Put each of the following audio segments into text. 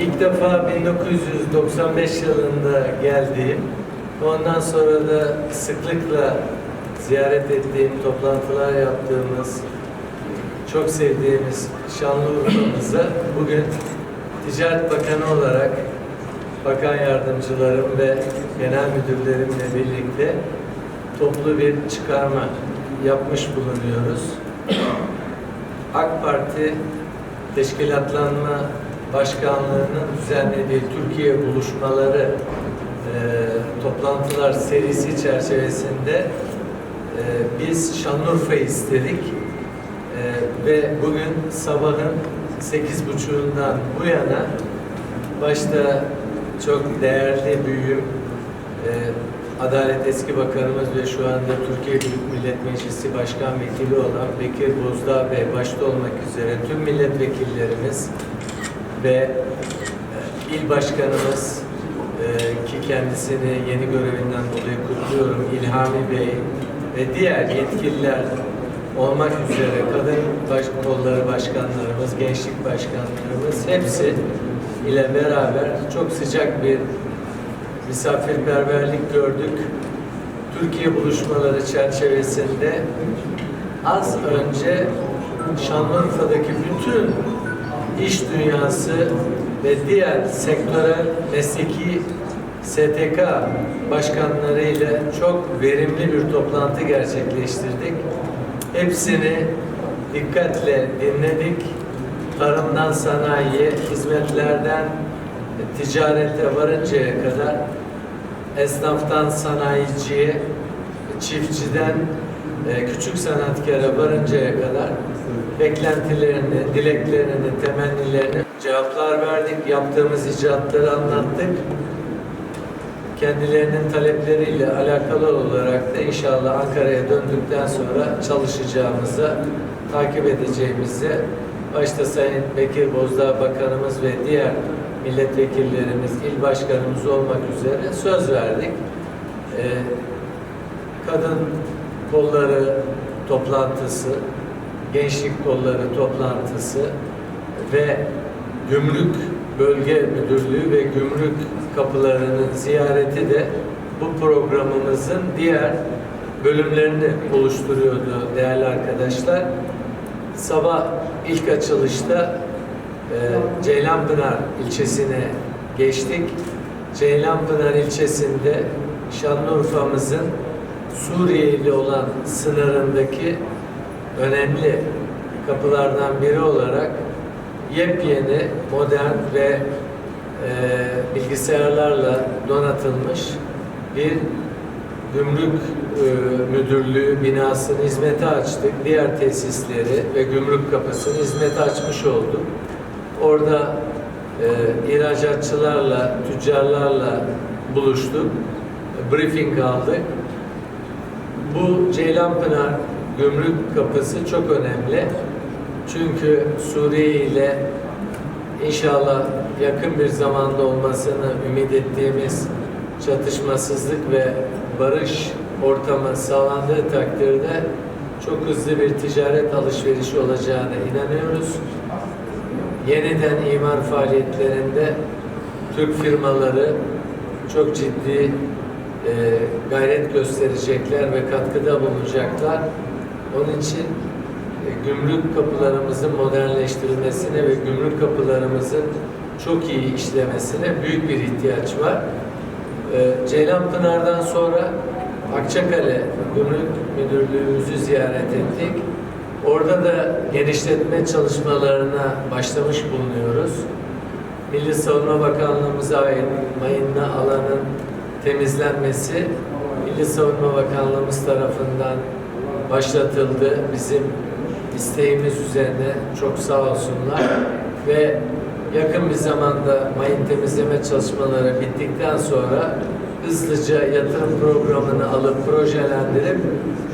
İlk defa 1995 yılında geldiğim, ondan sonra da sıklıkla ziyaret ettiğim, toplantılar yaptığımız, çok sevdiğimiz Şanlıurfa'mıza bugün Ticaret Bakanı olarak bakan yardımcılarım ve genel müdürlerimle birlikte toplu bir çıkarma yapmış bulunuyoruz. AK Parti Teşkilatlanma Başkanlığı'nın düzenlediği Türkiye buluşmaları e, toplantılar serisi çerçevesinde e, biz Şanlıurfa'yı istedik. E, ve bugün sabahın sekiz buçuğundan bu yana başta çok değerli büyüğüm e, Adalet Eski Bakanımız ve şu anda Türkiye Büyük Millet Meclisi Başkan Vekili olan Bekir Bozdağ Bey başta olmak üzere tüm milletvekillerimiz ve e, il başkanımız e, ki kendisini yeni görevinden dolayı kutluyorum İlhami Bey ve diğer yetkililer olmak üzere kadın baş, kolları başkanlarımız, gençlik başkanlarımız hepsi ile beraber çok sıcak bir misafirperverlik gördük. Türkiye buluşmaları çerçevesinde az önce Şanlıurfa'daki bütün iş dünyası ve diğer sektörel mesleki STK başkanlarıyla çok verimli bir toplantı gerçekleştirdik. Hepsini dikkatle dinledik. Tarımdan sanayiye, hizmetlerden ticarete varıncaya kadar esnaftan sanayiciye, çiftçiden e, küçük sanatkara varıncaya kadar beklentilerini, dileklerini, temennilerini cevaplar verdik. Yaptığımız icraatları anlattık. Kendilerinin talepleriyle alakalı olarak da inşallah Ankara'ya döndükten sonra çalışacağımıza, takip edeceğimize başta Sayın Bekir Bozdağ Bakanımız ve diğer milletvekillerimiz, il başkanımız olmak üzere söz verdik. Ee, kadın kolları toplantısı, gençlik kolları toplantısı ve gümrük bölge müdürlüğü ve gümrük kapılarının ziyareti de bu programımızın diğer bölümlerini oluşturuyordu değerli arkadaşlar. Sabah ilk açılışta e, Ceylanpınar ilçesine geçtik. Ceylanpınar ilçesinde Şanlıurfa'mızın Suriye ile olan sınırındaki önemli kapılardan biri olarak yepyeni, modern ve e, bilgisayarlarla donatılmış bir gümrük e, müdürlüğü binasını hizmete açtık. Diğer tesisleri ve gümrük kapısını hizmete açmış olduk. Orada e, ihracatçılarla, tüccarlarla buluştuk. Briefing aldık. Bu Ceylanpınar gümrük kapısı çok önemli. Çünkü Suriye ile inşallah yakın bir zamanda olmasını ümit ettiğimiz çatışmasızlık ve barış ortamı sağlandığı takdirde çok hızlı bir ticaret alışverişi olacağına inanıyoruz. Yeniden imar faaliyetlerinde Türk firmaları çok ciddi e, gayret gösterecekler ve katkıda bulunacaklar. Onun için e, gümrük kapılarımızın modernleştirilmesine ve gümrük kapılarımızın çok iyi işlemesine büyük bir ihtiyaç var. E, Ceylanpınar'dan sonra Akçakale Gümrük Müdürlüğümüzü ziyaret ettik. Orada da genişletme çalışmalarına başlamış bulunuyoruz. Milli Savunma Bakanlığımıza ait mayınlı alanın temizlenmesi Milli Savunma Bakanlığımız tarafından başlatıldı. Bizim isteğimiz üzerine çok sağ olsunlar ve yakın bir zamanda mayın temizleme çalışmaları bittikten sonra hızlıca yatırım programını alıp projelendirip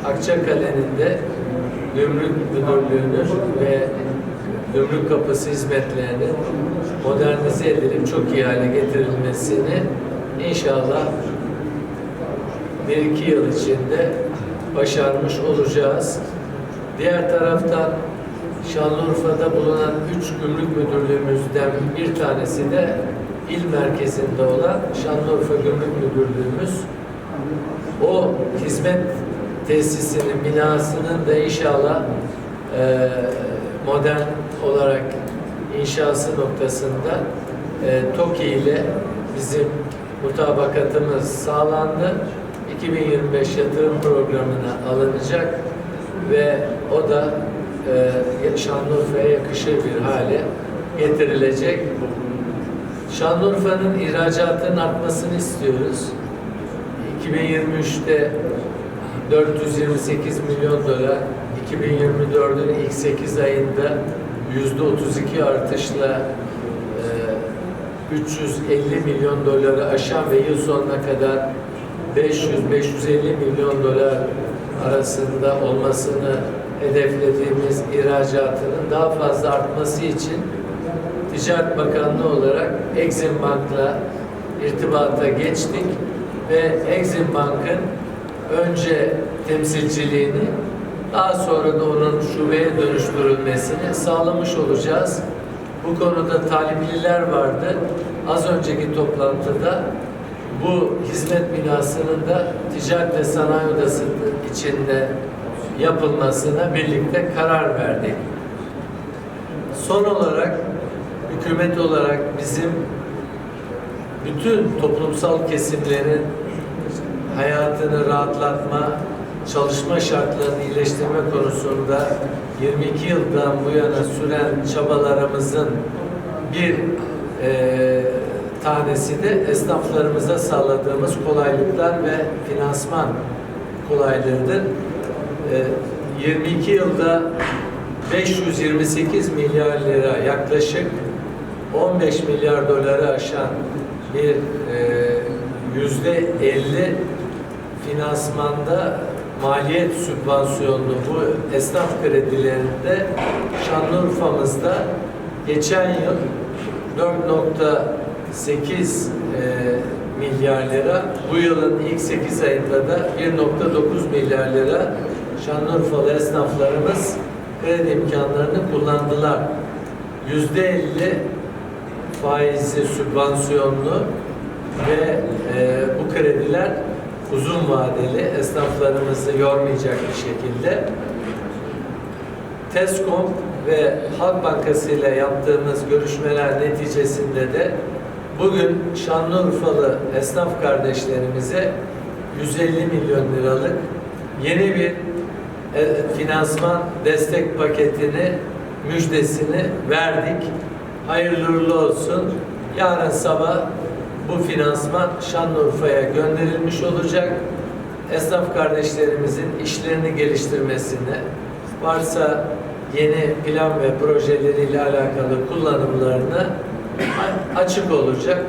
Akçakale'nin de gümrük müdürlüğünün ve gümrük kapısı hizmetlerinin modernize edilip çok iyi hale getirilmesini inşallah bir iki yıl içinde başarmış olacağız. Diğer taraftan Şanlıurfa'da bulunan üç gümrük müdürlüğümüzden bir tanesi de il merkezinde olan Şanlıurfa Gümrük Müdürlüğümüz. O hizmet tesisinin binasının da inşallah e, modern olarak inşası noktasında e, TOKİ ile bizim mutabakatımız sağlandı. 2025 yatırım programına alınacak ve o da e, Şanlıurfa'ya yakışır bir hale getirilecek. Şanlıurfa'nın ihracatının artmasını istiyoruz. 2023'te 428 milyon dolar, 2024'ün ilk 8 ayında %32 artışla e, 350 milyon doları aşan ve yıl sonuna kadar 500-550 milyon dolar arasında olmasını hedeflediğimiz ihracatının daha fazla artması için Ticaret Bakanlığı olarak Exim Bank'la irtibata geçtik ve Exim Bank'ın önce temsilciliğini daha sonra da onun şubeye dönüştürülmesini sağlamış olacağız. Bu konuda talipliler vardı. Az önceki toplantıda bu hizmet binasının da Ticaret ve Sanayi Odası içinde yapılmasına birlikte karar verdik. Son olarak hükümet olarak bizim bütün toplumsal kesimlerin hayatını rahatlatma, çalışma şartlarını iyileştirme konusunda 22 yıldan bu yana süren çabalarımızın bir e, tanesi de esnaflarımıza sağladığımız kolaylıklar ve finansman kolaylığıdır. E, 22 yılda 528 milyar lira yaklaşık 15 milyar doları aşan bir e, yüzde 50 finansmanda maliyet sübvansiyonlu bu esnaf kredilerinde Şanlıurfa'mızda geçen yıl 4.8 e, milyar lira, bu yılın ilk 8 ayında da 1.9 milyar lira Şanlıurfalı esnaflarımız kredi imkanlarını kullandılar. Yüzde 50 faizli sübvansiyonlu ve e, bu krediler uzun vadeli esnaflarımızı yormayacak bir şekilde TESCOM ve Halk Bankası ile yaptığımız görüşmeler neticesinde de bugün Şanlıurfalı esnaf kardeşlerimize 150 milyon liralık yeni bir e, finansman destek paketini müjdesini verdik. Hayırlı uğurlu olsun. Yarın sabah bu finansman Şanlıurfa'ya gönderilmiş olacak. Esnaf kardeşlerimizin işlerini geliştirmesine, varsa yeni plan ve projeleriyle alakalı kullanımlarına açık olacak.